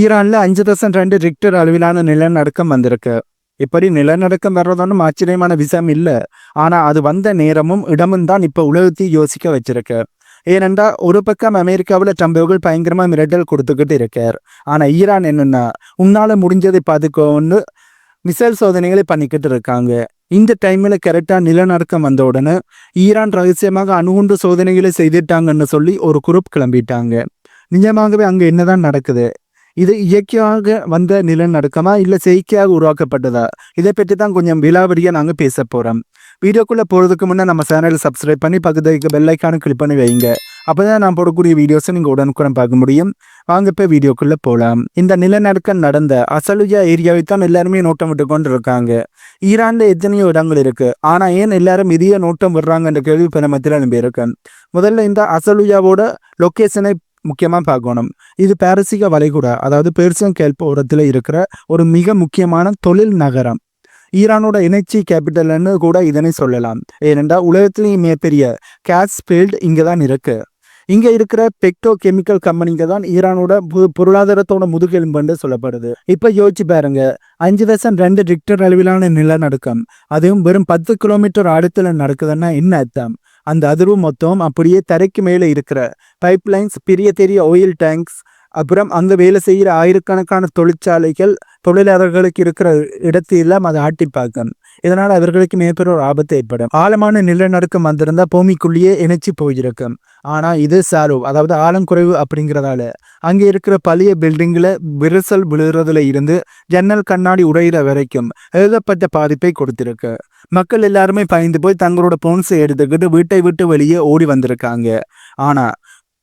ஈரான்ல அஞ்சு பர்சன்ட் ரெண்டு ரிக்டர் அளவிலான நிலநடுக்கம் வந்திருக்கு. இப்படி நிலநடுக்கம் வர்றதொன்றும் ஆச்சரியமான விஷயம் இல்லை. ஆனால் அது வந்த நேரமும் இடமும் தான் இப்போ உலகத்தை யோசிக்க வச்சிருக்கு. ஏனென்றா ஒரு பக்கம் அமெரிக்காவில் ட்ரம்பவர்கள் பயங்கரமாக மிரட்டல் கொடுத்துக்கிட்டு இருக்கார். ஆனால் ஈரான் என்னென்னா உன்னால் முடிஞ்சதை பார்த்துக்கோன்னு மிசைல் சோதனைகளை பண்ணிக்கிட்டு இருக்காங்க. இந்த டைமில் கரெக்டாக நிலநடுக்கம் வந்த உடனே ஈரான் ரகசியமாக அணுகுண்டு சோதனைகளை செய்துட்டாங்கன்னு சொல்லி ஒரு குரூப் கிளம்பிட்டாங்க. நிஜமாகவே அங்கே என்னதான் நடக்குது? இது இயற்கையாக வந்த நிலநடுக்கமா இல்ல செயற்கையாக உருவாக்கப்பட்டதா? இதை பற்றி தான் கொஞ்சம் விலாவடியாக நாங்க பேச போறோம். வீடியோக்குள்ள போறதுக்கு முன்னே நம்ம சேனலை சப்ஸ்கிரைப் பண்ணி பக்கத்துக்கு இருக்க கிளிக் பண்ணி வைங்க. அப்பதான் நான் போடக்கூடிய வீடியோஸை நீங்கள் உடனுக்குடன் பார்க்க முடியும். வாங்க இப்போ வீடியோக்குள்ள போகலாம் இந்த நிலநடுக்கம் நடந்த அசலுஜா ஏரியாவை தான் எல்லாருமே நோட்டம் விட்டு கொண்டு இருக்காங்க ஈரானில் எத்தனையோ இடங்கள் இருக்கு. ஆனா ஏன் எல்லாரும் இதையே நோட்டம் விடுறாங்கன்ற கேள்வி இப்போ நம்ம திரும்பி இருக்கு முதல்ல இந்த அசலுஜாவோட லொக்கேஷனை முக்கியமாக பார்க்கணும். இது பாரசீக வளைகுடா அதாவது பெர்சியன் கேள்போரத்தில் இருக்கிற ஒரு மிக முக்கியமான தொழில் நகரம். ஈரானோட இணைச்சி கேபிட்டல்னு கூட இதனை சொல்லலாம். ஏனென்றால் உலகத்திலேயே மிகப்பெரிய கேஸ் ஃபீல்டு இங்கே தான் இருக்கு. இங்க இருக்கிற பெக்டோ கெமிக்கல் கம்பெனிங்க தான் ஈரானோட பொருளாதாரத்தோட முதுகெலும்புன்னு சொல்லப்படுது. இப்ப யோசிச்சு பாருங்க. அஞ்சு தசம் ரெண்டு ரிக்டர் அளவிலான நிலநடுக்கம். அதுவும் வெறும் பத்து கிலோமீட்டர் ஆழத்துல நடக்குதுன்னா என்ன அர்த்தம்? அந்த அதிர்வு மொத்தம் அப்படியே தரைக்கு மேலே இருக்கிற பைப்லைன்ஸ் பெரிய பெரிய ஆயில் டேங்க்ஸ் அப்புறம் அந்த வேலை செய்கிற ஆயிரக்கணக்கான தொழிற்சாலைகள் தொழிலாளர்களுக்கு இருக்கிற இடத்தையெல்லாம் அதை ஆட்டி பார்க்கணும் இதனால் அவர்களுக்கு மேற்பெரும் ஒரு ஆபத்து ஏற்படும். ஆழமான நிலநடுக்கம் வந்திருந்தால் பூமிக்குள்ளேயே இணைச்சி போயிருக்கும். ஆனால் இது சாலோ அதாவது ஆழம் குறைவு அப்படிங்கிறதால. அங்கே இருக்கிற பழைய பில்டிங்கில் விரிசல் விழுறதுல இருந்து ஜன்னல் கண்ணாடி உடையிற வரைக்கும் எழுதப்பட்ட பாதிப்பை கொடுத்திருக்கு. மக்கள் எல்லாருமே பயந்து போய் தங்களோட போன்ஸை எடுத்துக்கிட்டு வீட்டை விட்டு வெளியே ஓடி வந்திருக்காங்க. ஆனால்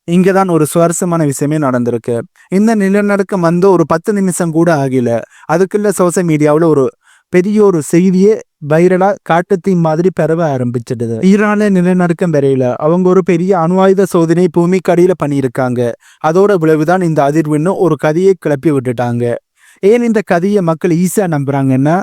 இங்கே தான் ஒரு சுவாரஸ்யமான விஷயமே நடந்திருக்கு. இந்த நிலநடுக்கம் வந்து ஒரு பத்து நிமிஷம் கூட ஆகல. அதுக்குள்ள சோசியல் மீடியாவில் ஒரு பெரிய ஒரு செய்தியே வைரலா காட்டுத்தீ மாதிரி பரவ ஆரம்பிச்சிடுது. ஈரான நிலநடுக்கம் வரையில அவங்க ஒரு பெரிய அணு ஆயுத சோதனை பூமிக்கு அடியில பண்ணியிருக்காங்க. அதோட விளைவுதான் இந்த அதிர்வுன்னு ஒரு கதையை கிளப்பி விட்டுட்டாங்க. ஏன் இந்த கதையை மக்கள் ஈஸியா நம்புறாங்கன்னா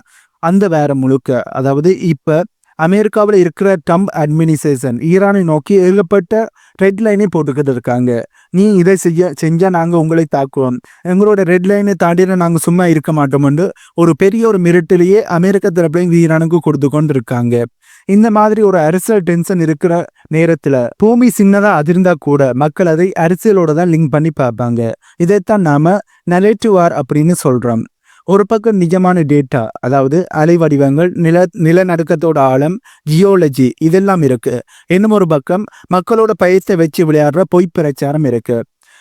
அந்த வேற முழுக்க அதாவது இப்ப அமெரிக்காவில் இருக்கிற ட்ரம்ப் அட்மினிஸ்ட்ரேஷன் ஈரானை நோக்கி ஏகப்பட்ட ரெட் லைனை போட்டுக்கிட்டு இருக்காங்க நீ இதை செய்ய செஞ்சால் நாங்கள் உங்களை தாக்குவோம். எங்களோட ரெட் லைனை தாண்டின நாங்கள் சும்மா இருக்க மாட்டோம்னு ஒரு பெரிய ஒரு மிரட்டிலேயே அமெரிக்க தரப்புலையும் ஈரானுக்கு கொடுத்து கொண்டு இருக்காங்க இந்த மாதிரி ஒரு அரசியல் டென்ஷன் இருக்கிற நேரத்தில் பூமி சின்னதாக அதிர்ந்தா கூட மக்கள் அதை அரசியலோட தான் லிங்க் பண்ணி பார்ப்பாங்க. இதைத்தான் நாம நெரேட்டிவ் வார் அப்படின்னு சொல்கிறோம் ஒரு பக்கம் நிஜமான டேட்டா அதாவது அலை வடிவங்கள் நில நிலநடுக்கத்தோட ஆழம் ஜியோலஜி இதெல்லாம் இருக்கு. இன்னும் ஒரு பக்கம் மக்களோட பயத்தை வச்சு விளையாடுற பொய் பிரச்சாரம் இருக்கு.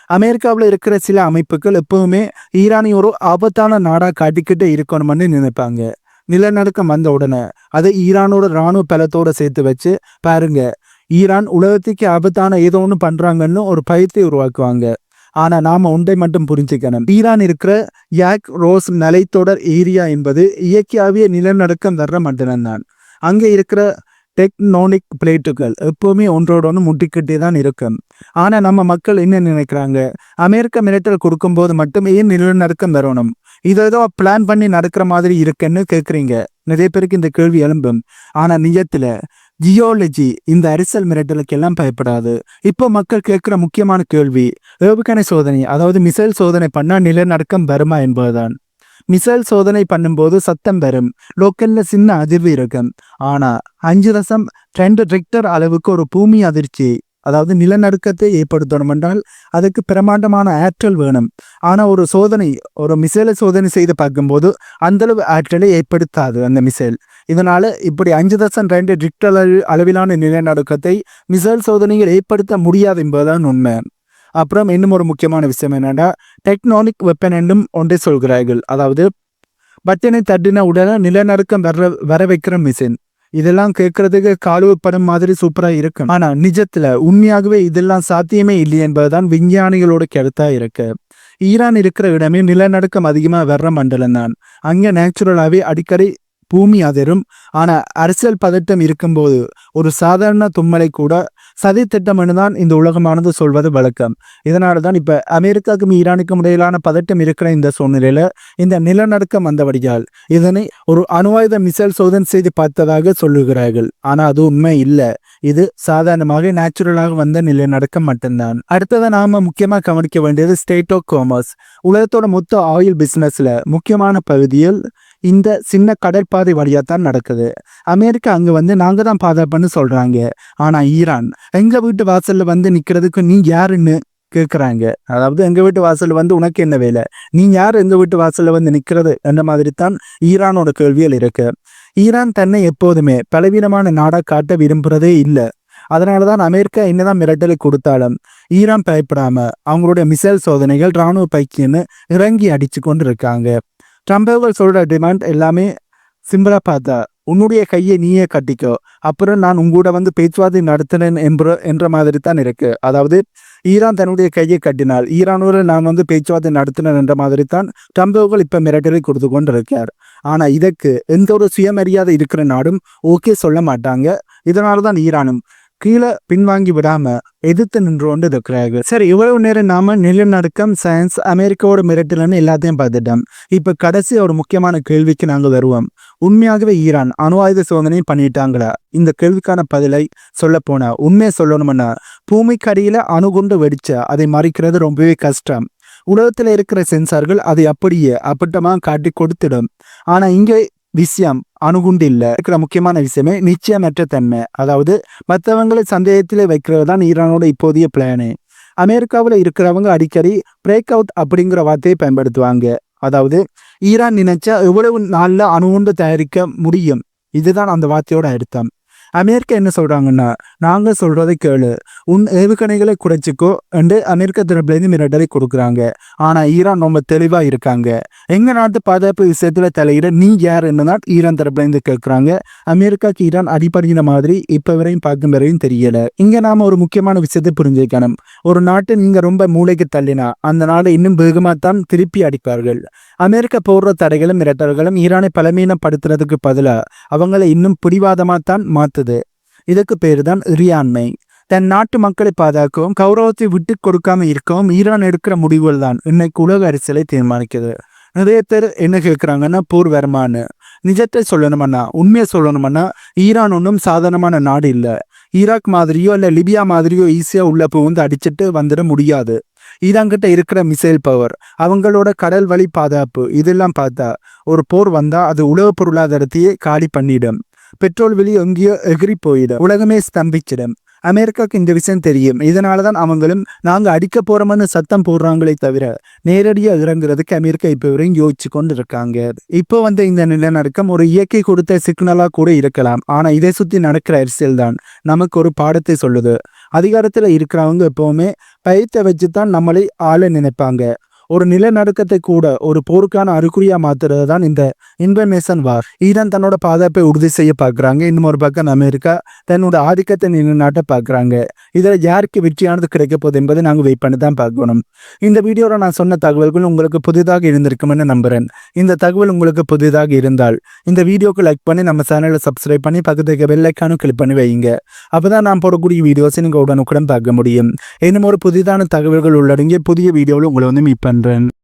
அமெரிக்காவில் இருக்கிற சில அமைப்புகள் எப்பவுமே ஈரானி ஒரு ஆபத்தான நாடாக காட்டிக்கிட்டு இருக்கணும்னு நினைப்பாங்க. நிலநடுக்கம் வந்த உடனே அதை ஈரானோட ராணுவ பலத்தோட சேர்த்து வச்சு பாருங்க ஈரான் உலகத்துக்கு ஆபத்தான ஏதோ ஒன்று பண்ணுறாங்கன்னு ஒரு பயத்தை உருவாக்குவாங்க. ஆனா நாம ஒன்றை மட்டும் புரிஞ்சுக்கணும். ஈரான் இருக்கிற யாக் ரோஸ் நிலைத்தொடர் ஏரியா என்பது இயற்கையாவே நிலநடுக்கம் வர்ற மட்டும்தான் அங்க இருக்கிற டெக்னோனிக் பிளேட்டுகள் எப்பவுமே ஒன்றோட ஒன்று முட்டிக்கிட்டே தான் இருக்கும். ஆனா நம்ம மக்கள் என்ன நினைக்கிறாங்க? அமெரிக்க மிரட்டல் கொடுக்கும்போது மட்டும் ஏன் நிலநடுக்கம் வரணும். இது ஏதோ பிளான் பண்ணி நடக்கிற மாதிரி இருக்குன்னு கேட்குறீங்க நிறைய பேருக்கு இந்த கேள்வி எழும்பும். ஆனா நிஜத்துல ஜியோலஜி இந்த அரிசல் மிரட்டலுக்கு எல்லாம் பயப்படாது. இப்போ மக்கள் கேட்குற முக்கியமான கேள்வி ஏவுகணை சோதனை அதாவது மிசைல் சோதனை பண்ணால் நிலநடுக்கம் வருமா என்பதுதான். மிசைல் சோதனை பண்ணும்போது சத்தம் வரும் லோக்கல்ல சின்ன அதிர்வு இருக்கும். ஆனா அஞ்சு தசம் ரெண்டு ரெக்டர் அளவுக்கு ஒரு பூமி அதிர்ச்சி அதாவது நிலநடுக்கத்தை ஏற்படுத்தணும் என்றால் அதுக்கு பிரமாண்டமான ஆற்றல் வேணும். ஆனால் ஒரு சோதனை ஒரு மிசைலை சோதனை செய்து பார்க்கும்போது அந்த அளவு ஆற்றலை ஏற்படுத்தாது அந்த மிசைல். இதனால் இப்படி அஞ்சு தசம் ரெண்டு ரிக்டர் அளவு- அளவிலான நிலநடுக்கத்தை மிசைல் சோதனையில் ஏற்படுத்த முடியாது என்பதுதான் உண்மை. அப்புறம் இன்னும் ஒரு முக்கியமான விஷயம் என்னென்னா டெக்னானிக் வெப்பன் என்றும் ஒன்றை சொல்கிறார்கள். அதாவது பட்டனை தட்டின உடனே நிலநடுக்கம் வர வர வைக்கிற மிஷின் இதெல்லாம் கேட்கறதுக்கு காலுவ படம் மாதிரி சூப்பரா இருக்கும். ஆனா நிஜத்துல உண்மையாகவே இதெல்லாம் சாத்தியமே இல்லை என்பதுதான் விஞ்ஞானிகளோட கருத்தா இருக்கு. ஈரான் இருக்கிற இடமே நிலநடுக்கம் அதிகமா வர்ற மண்டலம் தான். அங்க நேச்சுரலாவே அடிக்கடி பூமி அதிரும். ஆனா அரசியல் பதட்டம் இருக்கும்போது ஒரு சாதாரண தும்மலை கூட சதி திட்டம்னு தான் இந்த உலகமானது சொல்வது வழக்கம். இதனால தான் இப்போ அமெரிக்காவுக்கும் ஈரானுக்கும் இடையிலான பதட்டம் இருக்கிற இந்த சூழ்நிலையில இந்த நிலநடுக்கம் வந்தபடியால் இதனை ஒரு அணுவாயுத மிசைல் சோதனை செய்து பார்த்ததாக சொல்லுகிறார்கள். ஆனா அது உண்மை இல்லை. இது சாதாரணமாக நேச்சுரலாக வந்த நிலநடுக்கம் மட்டும்தான். அடுத்ததை நாம முக்கியமாக கவனிக்க வேண்டியது ஸ்டேட் ஆஃப் காமர்ஸ் உலகத்தோட மொத்த ஆயில் பிசினஸ்ல முக்கியமான பகுதியில் இந்த சின்ன கடற்பாதை வழியாக தான் நடக்குது. அமெரிக்கா அங்கே வந்து நாங்கள் தான் பாதுகாப்புன்னு சொல்கிறாங்க ஆனால் ஈரான் எங்கள் வீட்டு வாசலில் வந்து நிற்கிறதுக்கு நீ யாருன்னு கேட்குறாங்க அதாவது எங்கள் வீட்டு வாசலில் வந்து உனக்கு என்ன வேலை? நீ யார் எங்கள் வீட்டு வாசலில் வந்து நிற்கிறது என்ற மாதிரி தான் ஈரானோட கேள்வியில் இருக்குது ஈரான் தன்னை எப்போதுமே பலவீனமான நாடாக காட்ட விரும்புகிறதே இல்லை. அதனால தான் அமெரிக்கா என்னதான் மிரட்டலை கொடுத்தாலும் ஈரான் பயப்படாமல் அவங்களுடைய மிசைல் சோதனைகள் ராணுவ பைக்கின்னு இறங்கி அடிச்சு கொண்டு இருக்காங்க ட்ரம்ப் அவர்கள் சொல்கிற டிமாண்ட் எல்லாமே சிம்பிளாக பார்த்தா உன்னுடைய கையை நீயே கட்டிக்கோ. அப்புறம் நான் உங்கூட வந்து பேச்சுவார்த்தை நடத்தினேன் என்ற என்ற மாதிரி தான் இருக்கு. அதாவது ஈரான் தன்னுடைய கையை கட்டினால் ஈரானோட நான் வந்து பேச்சுவார்த்தை நடத்தினேன் என்ற மாதிரி தான் ட்ரம்ப் அவர்கள் இப்போ மிரட்டலை கொடுத்து கொண்டு இருக்கார் ஆனால் இதற்கு எந்த ஒரு சுயமரியாதை இருக்கிற நாடும் ஓகே சொல்ல மாட்டாங்க. இதனால தான் ஈரானும் கீழே பின்வாங்கி விடாம எதிர்த்து நின்று கொண்டு இருக்கிறார்கள். சரி இவ்வளவு நேரம் நாம நிலநடுக்கம் சயின்ஸ் அமெரிக்காவோட மிரட்டலன்னு எல்லாத்தையும் பார்த்துட்டோம். இப்ப கடைசி ஒரு முக்கியமான கேள்விக்கு நாங்கள் வருவோம். உண்மையாகவே ஈரான் அணு ஆயுத சோதனை பண்ணிட்டாங்களா? இந்த கேள்விக்கான பதிலை சொல்ல போனா உண்மையை சொல்லணும்னா பூமிக்கடியில அணுகுண்டு வெடிச்ச அதை மறைக்கிறது ரொம்பவே கஷ்டம். உலகத்தில் இருக்கிற சென்சார்கள் அதை அப்படியே அப்பட்டமாக காட்டி கொடுத்துடும். ஆனால் இங்கே விஷயம் அணுகுண்டு இல்லை இருக்கிற முக்கியமான விஷயமே நிச்சயமற்ற தன்மை. அதாவது மற்றவங்களை சந்தேகத்திலே வைக்கிறது தான் ஈரானோட இப்போதைய பிளானு அமெரிக்காவில் இருக்கிறவங்க அடிக்கடி பிரேக் அவுட் அப்படிங்கிற வார்த்தையை பயன்படுத்துவாங்க. அதாவது ஈரான் நினைச்சா எவ்வளவு நாளில் அணுகுண்டு தயாரிக்க முடியும்? இதுதான் அந்த வார்த்தையோட அர்த்தம். அமெரிக்கா என்ன சொல்கிறாங்கன்னா நாங்கள் சொல்கிறத கேளு. உன் ஏவுகணைகளை குறைச்சிக்கோ. என்று அமெரிக்க தரப்புலேருந்து மிரட்டலை கொடுக்குறாங்க. ஆனால் ஈரான் ரொம்ப தெளிவாக இருக்காங்க. எங்கள் நாட்டு பாதுகாப்பு விஷயத்தில் தலையிட நீ யார் என்னதான் ஈரான் தரப்புலேருந்து கேட்குறாங்க. அமெரிக்காக்கு ஈரான் அடிப்படையின மாதிரி இப்போ வரையும் பார்க்கும் வரையும் தெரியலை. இங்கே நாம் ஒரு முக்கியமான விஷயத்தை புரிஞ்சுக்கணும். ஒரு நாட்டை நீங்கள் ரொம்ப மூளைக்கு தள்ளினா அந்த நாடு இன்னும் வேகமாக தான் திருப்பி அடிப்பார்கள். அமெரிக்கா போடுற தடைகளும் மிரட்டல்களும் ஈரானை பலமீனப்படுத்துறதுக்கு பதிலாக அவங்களை இன்னும் பிடிவாதமாக தான் கொடுத்தது. இதுக்கு பேர் தான் இறியாண்மை. தன் நாட்டு மக்களை பாதுகாக்கவும் கௌரவத்தை விட்டு கொடுக்காம இருக்கவும் ஈரான் எடுக்கிற முடிவுகள் தான் இன்னைக்கு உலக அரசியலை தீர்மானிக்குது நிறைய பேர் என்ன கேட்குறாங்கன்னா போர் வருமானு. நிஜத்தை சொல்லணுமன்னா உண்மையை சொல்லணுமன்னா ஈரான் ஒன்றும் சாதாரணமான நாடு இல்லை. ஈராக் மாதிரியோ இல்லை லிபியா மாதிரியோ ஈஸியாக உள்ள புகுந்து அடிச்சுட்டு வந்துட முடியாது. ஈரான்கிட்ட இருக்கிற மிசைல் பவர் அவங்களோட கடல் வழி பாதுகாப்பு இதெல்லாம் பார்த்தா ஒரு போர் வந்தால் அது உலக பொருளாதாரத்தையே காலி பண்ணிடும். பெட்ரோல் விலை எங்கேயோ எகிரி போயிடும் உலகமே ஸ்தம்பிச்சிடும். அமெரிக்காவுக்கு இந்த விஷயம் தெரியும். இதனால தான் அவங்களும் நாங்கள் அடிக்க போறோம்னு சத்தம் போடுறாங்களே தவிர நேரடியாக இறங்குறதுக்கு அமெரிக்கா இப்போ வரையும் யோசிச்சு கொண்டு இருக்காங்க இப்போ வந்து இந்த நிலநடுக்கம் ஒரு இயற்கை கொடுத்த சிக்னலாக கூட இருக்கலாம். ஆனால் இதை சுற்றி நடக்கிற அரசியல் தான் நமக்கு ஒரு பாடத்தை சொல்லுது. அதிகாரத்தில் இருக்கிறவங்க எப்பவுமே பயத்தை வச்சு தான் நம்மளை ஆள நினைப்பாங்க. ஒரு நிலநடுக்கத்தை கூட ஒரு போருக்கான அறிகுறியா மாத்துறது தான் இந்த இன்ஃபர்மேஷன் வார். ஈரான் தன்னோட பாதுகாப்பை உறுதி செய்ய பார்க்குறாங்க. இன்னும் ஒரு பக்கம் அமெரிக்கா தன்னோட ஆதிக்கத்தை நிலைநாட்ட பார்க்குறாங்க. இதில் யாருக்கு வெற்றியானது கிடைக்க போகுது என்பதை நாங்கள் வெயிட் பண்ணி தான் பார்க்கணும். இந்த வீடியோவில் நான் சொன்ன தகவல்கள் உங்களுக்கு புதிதாக இருந்திருக்குமென்னு நம்புகிறேன் இந்த தகவல் உங்களுக்கு புதிதாக இருந்தால் இந்த வீடியோக்கு லைக் பண்ணி நம்ம சேனலை சப்ஸ்கிரைப் பண்ணி பக்கத்துக்கு வெள்ளைக்கானும் கிளிக் பண்ணி வைங்க அப்போ தான் நான் போடக்கூடிய வீடியோஸை நீங்கள் உடனுக்குடன் பார்க்க முடியும். இன்னும் ஒரு புதிதான தகவல்கள் உள்ளடங்கிய புதிய வீடியோவில் உங்களை வந்து மீட் and then